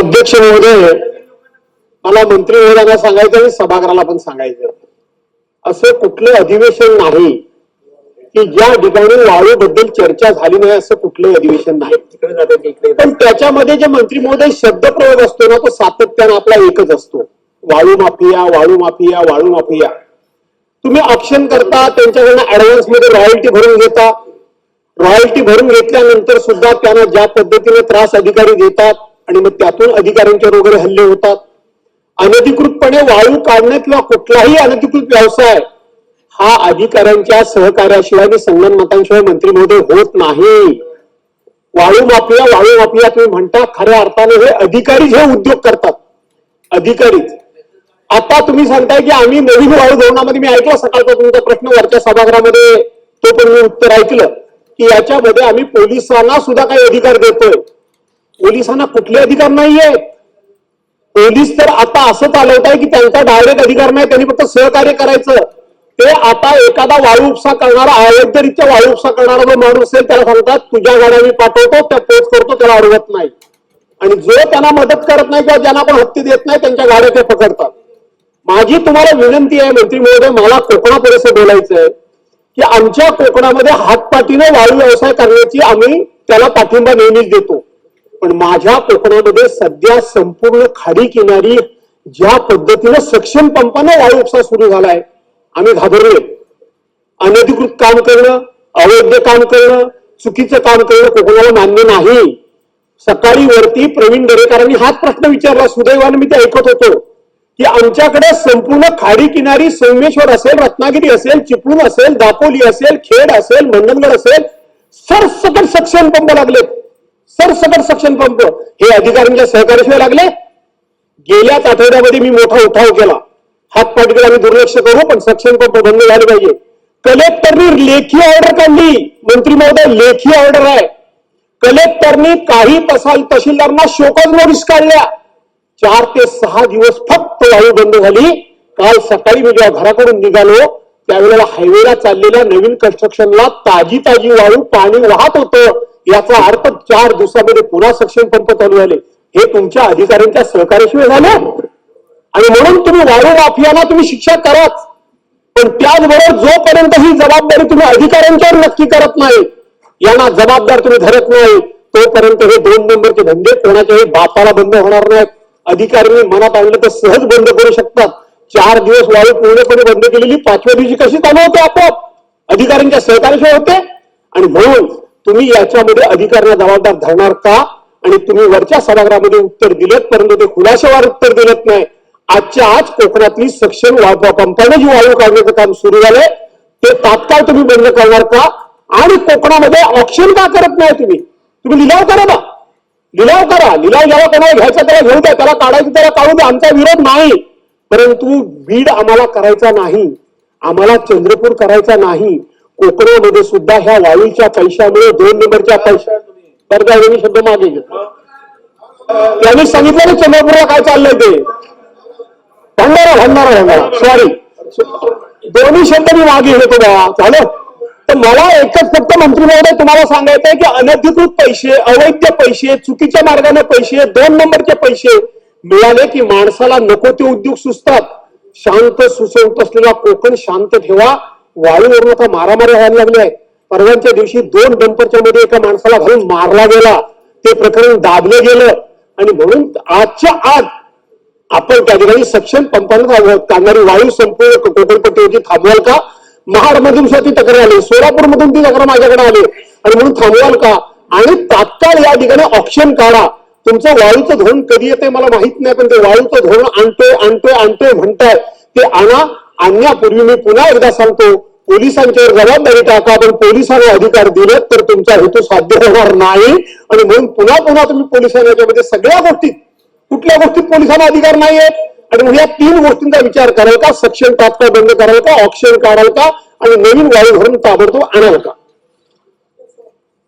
अध्यक्ष महोदय मला मंत्री महोदयांना सांगायचं आणि सभागृहाला पण सांगायचं. असं कुठलं अधिवेशन नाही की ज्या ठिकाणी वाळूबद्दल चर्चा झाली नाही असं कुठलंही अधिवेशन नाही. पण त्याच्यामध्ये जे मंत्री महोदय शब्दप्रयोग असतो ना तो सातत्यानं आपला एकच असतो. वाळू माफिया वाळू माफिया वाळू माफिया. तुम्ही ऑप्शन करता त्यांच्याकडनं ऍडव्हान्समध्ये रॉयल्टी भरून घेता. रॉयल्टी भरून घेतल्यानंतर सुद्धा त्यांना ज्या पद्धतीने त्रास अधिकारी देतात आणि मग त्यातून अधिकाऱ्यांच्यावर वगैरे हल्ले होतात. अनधिकृतपणे वाळू काढणं किंवा कुठलाही अनधिकृत व्यवसाय हा अधिकाऱ्यांच्या सहकार्याशिवाय आणि संगणमतांशिवाय मंत्री महोदय होत नाही. वाळू माफिया वाळू माफिया तुम्ही म्हणता खऱ्या अर्थाने हे अधिकारीच हे उद्योग करतात अधिकारीच आता तुम्ही सांगताय की आम्ही नवीन वाळू धोरणामध्ये मी ऐकलं सकाळचा तुमचा प्रश्न वरच्या सभागृहामध्ये तो पण मी उत्तर ऐकलं की याच्यामध्ये आम्ही पोलिसांना सुद्धा काही अधिकार देतोय. पोलिसांना कुठले अधिकार नाहीये. पोलीस तर आता असं चालवत आहे की त्यांचा डायरेक्ट अधिकार नाही त्यांनी फक्त सहकार्य करायचं. ते आता एखादा वाळू उपसा करणारा अयोग्यरित्या वाळू उपसा करणारा जो माणूस असेल त्याला सांगतात तुझ्या गाड्या मी पाठवतो त्या पोच करतो त्याला अडवत नाही. आणि जो त्यांना मदत करत नाही किंवा ज्यांना पण हत्ती देत नाही त्यांच्या गाड्या ते पकडतात. माझी तुम्हाला विनंती आहे मंत्री महोदय मला कोकणापुरेसे बोलायचं आहे की आमच्या कोकणामध्ये हातपाटीने वाळू व्यवसाय करण्याची आम्ही त्याला पाठिंबा नेहमीच देतो. पण माझ्या कोकणामध्ये सध्या संपूर्ण खाडी किनारी ज्या पद्धतीनं सक्षम पंपानं वायू उपसा सुरू झालाय आम्ही घाबरले अनधिकृत काम करणं अवैध काम करणं चुकीचं काम करणं कोकणाला मान्य नाही. सकाळी वरती प्रवीण दरेकरांनी हाच प्रश्न विचारला सुदैवाने मी ते ऐकत होतो की आमच्याकडे संपूर्ण खाडी किनारी सोमेश्वर असेल रत्नागिरी असेल चिपळूण असेल दापोली असेल खेड असेल मंडणगड असेल सरसकट सक्षम पंप लागलेत. सरसकट सक्षम पंप हे अधिकाऱ्यांच्या सहकार्याशिवाय लागले? गेल्याच आठवड्यामध्ये मी मोठा उठाव केला. हातपाटीकडे आम्ही दुर्लक्ष करू पण सक्षम पंप बंद झाले पाहिजे. कलेक्टरनी लेखी ऑर्डर काढली. मंत्री महोदय लेखी ऑर्डर आहे. कलेक्टरनी काही तसाल तहसीलदारांना शोकज नोटीस काढल्या. चार ते सहा दिवस फक्त वायू बंद झाली. काल सकाळी मी जेव्हा घराकडून निघालो त्यावेळेला हायवेला चाललेल्या नवीन कन्स्ट्रक्शनला ताजी ताजी वाळू पाणी वाहत होतं. याचा अर्थ चार दिवसामध्ये पुन्हा सक्षम पंप चालू झाले हे तुमच्या अधिकाऱ्यांच्या सहकार्याशिवाय झालं. आणि म्हणून तुम्ही वाळू माफियाला तुम्ही शिक्षा कराच. पण त्याचबरोबर जोपर्यंत ही जबाबदारी तुम्ही अधिकाऱ्यांच्यावर नक्की करत नाही यांना जबाबदार तुम्ही धरत नाही तोपर्यंत हे दोन नंबरचे धंदे कोणाच्याही बापाला बंद होणार नाहीत. अधिकाऱ्यांनी मनात आणलं तर सहज बंद करू शकतात. चार दिवस वाळू पूर्णपणे बंद केलेली पाचव्या दिवशी कशी चालू होते आपोआप? अधिकाऱ्यांच्या सहकार्याशिवाय होते. आणि म्हणून तुम्ही याच्यामध्ये अधिकाऱ्यांना जबाबदार धरणार का? आणि तुम्ही वरच्या सभागृहामध्ये उत्तर दिलेत परंतु ते खुलाशावार उत्तर दिलेत नाही. आजच्या आज कोकणातली सक्षम वा- पंपाने जी वाळू काढण्याचं काम सुरू झालंय. ते तात्काळ तुम्ही बंद करणार का? आणि कोकणामध्ये ऑप्शन का करत नाही तुम्ही? तुम्ही लिलाव करा ना. लिलाव करा. लिलाव ज्याला कोणाला घ्यायचा त्याला घेऊ द्या. त्याला काढायचं त्याला काढू द्या. आमचा विरोध नाही. परंतु बीड आम्हाला करायचा नाही. आम्हाला चंद्रपूर करायचा नाही. कोकणामध्ये सुद्धा ह्या वाळूच्या पैशामुळे दोन नंबरच्या पैशा बरं शब्द मागे त्यांनी सांगितलं ना चंद्रपूरला काय चाललंय ते? भंडारा भंडारा भंडारा. सॉरी दोन्ही शब्द मी मागे घेतो बा. झालं? तर मला एकच फक्त मंत्री महोदय तुम्हाला सांगायचं आहे की अनधिकृत पैसे अवैध पैसे चुकीच्या मार्गाने पैसे दोन नंबरचे पैसे मिळाले की माणसाला नको ते उद्योग सुचतात. शांत सुसवत असलेला कोकण शांत ठेवा. वाळूवरून आता मारामारी व्हायला लागली आहे. परवाच्या दिवशी दोन डंपरच्या मध्ये एका माणसाला घालून मारला गेला. ते प्रकरण दाबलं गेलं. आणि म्हणून आजच्या आज आपण त्या ठिकाणी सक्षम पंपाला काढणारी वायू संपूर्ण कोकणपट्टीवरची थांबवाल का? महाडमधून सुद्धा ती तक्रार आली. सोलापूरमधून ती तक्रार माझ्याकडे आली. आणि म्हणून थांबवाल का? आणि तात्काळ या ठिकाणी ऑप्शन काढा. तुमचं वाळूचं धोरण कधी येते मला माहीत नाही पण ते वाळूचं धोरण आणतोय आणतोय आणतोय म्हणताय. ते आणा. आणण्यापूर्वी मी पुन्हा एकदा सांगतो पोलिसांच्यावर जबाबदारी टाका पण पोलिसांना अधिकार दिलेत तर तुमचा हेतू साध्य होणार नाही. आणि म्हणून पुन्हा पुन्हा तुम्ही पोलिसांना याच्यामध्ये सगळ्या गोष्टीत कुठल्या गोष्टीत पोलिसांना अधिकार नाहीये? आणि मग या तीन गोष्टींचा विचार कराल का सक्षम तात्काळ बंद कराल का ऑप्शन काढाल का आणि नवीन वायू भरून ताबडतोब आणाल का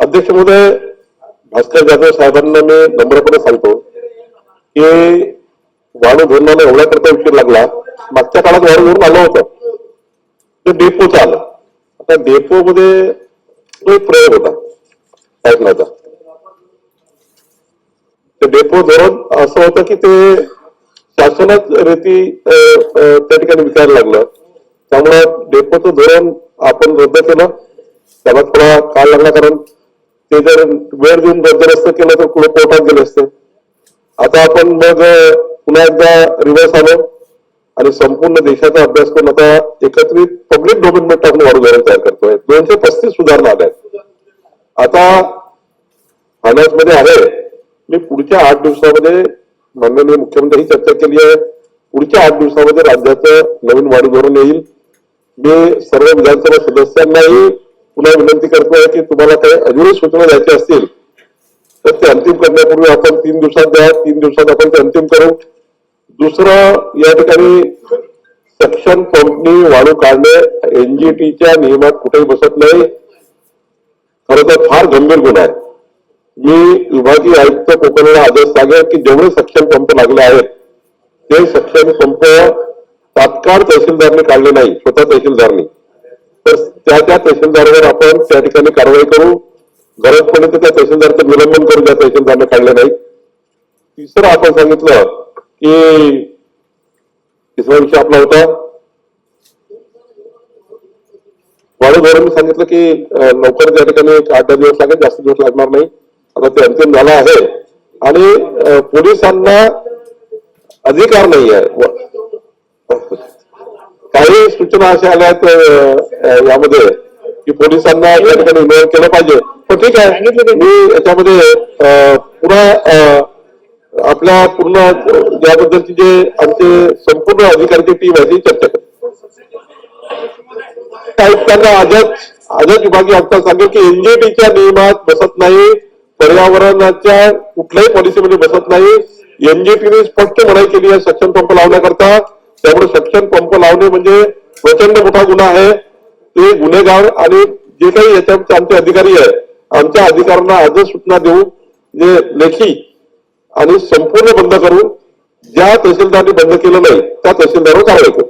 अध्यक्ष महोदय भास्कर जाधव साहेबांना मी नम्रपणे सांगतो की वाणू धोरणाला एवढ्या करता विषय लागला मागच्या काळात वाळू घेऊन आलं होतं. ते डेपोचं आलं आता डेपो मध्ये तो एक प्रयोग होता. ऐकण्याचा ते डेपो धोरण असं होतं की ते शासनच रेती त्या ठिकाणी विचारायला लागलं. त्यामुळं डेपोचं धोरण आपण रद्द केलं. त्याला थोडा काळ लागला कारण ते जर वेळ देऊन रद्द नसतं केलं तर कुठे कोर्टात गेले असते. आता आपण मग पुन्हा एकदा रिव्हर्स आलो. आणि संपूर्ण देशाचा अभ्यास करून आता एकत्रित पब्लिक डॉक्युमेंट आपण वाढू तयार करतोय. दोनशे पस्तीस सुधारणा आल्या आहेत. आता फायनान्समध्ये आहे. मी पुढच्या आठ दिवसामध्ये माननीय मुख्यमंत्री चर्चा केली आहे. पुढच्या आठ दिवसामध्ये राज्याचं नवीन वाढीव धोरण येईल. मी सर्व विधानसभा सदस्यांनाही पुन्हा विनंती करतोय की तुम्हाला काही अजूनही सूचना द्यायच्या असतील तर ते अंतिम करण्यापूर्वी आपण तीन दिवसात द्या. तीन दिवसात आपण ते अंतिम करू. दुसरं या ठिकाणी सक्षम कंपनी वाढू काढणे एनजीटीच्या नियमात कुठेही बसत नाही. खरं तर फार गंभीर गुन्हा आहे. मी विभागीय आयुक्त कोकणला आदेश सांगेल की जेवढे सक्षम पंप लागले आहेत ते सक्षम पंप तात्काळ तहसीलदारने काढले नाही स्वतः तहसीलदारनी. तर त्या त्या तहसीलदारवर आपण त्या ठिकाणी कारवाई करू. गरज पडली तर त्या तहसीलदारचं निलंबन करू ज्या तहसीलदारने काढले नाही तिसरं आपण सांगितलं की तिसरा विषय आपला होता. वाढू धोरण मी सांगितलं की लवकर त्या ठिकाणी एक आठ दहा दिवस लागेल जास्त दिवस लागणार नाही. आता ते अंतिम झालं आहे. आणि पोलिसांना अधिकार नाही आहे. काही सूचना अशा आल्या आहेत यामध्ये की पोलिसांना त्या ठिकाणी इन्व्हॉल्व केलं पाहिजे. पण ठीक आहे. मी याच्यामध्ये पुन्हा आपल्या पूर्ण याबद्दलची जे आमचे संपूर्ण अधिकाऱ्याची टीम आहे ती चर्चा करतो. आयुक्तांना आजच आजच विभागीय आयुक्त सांगेल की एनजीटीच्या नियमात बसत नाही पर्यावरणाच्या कुठल्याही पॉलिसीमध्ये बसत नाही. एनजीटीने स्पष्ट मनाई केली आहे सक्षम पंप लावण्याकरता. त्यामुळे सक्षम पंप लावणे म्हणजे प्रचंड मोठा गुन्हा आहे. ते गुन्हेगार आणि जे काही याच्यात आमचे अधिकारी आहे आमच्या अधिकाऱ्यांना आजच सूचना देऊ जे लेखी आणि संपूर्ण बंद करून ज्या तहसीलदारांनी बंद केलं नाही त्या तहसीलदारवर कारवाई करू.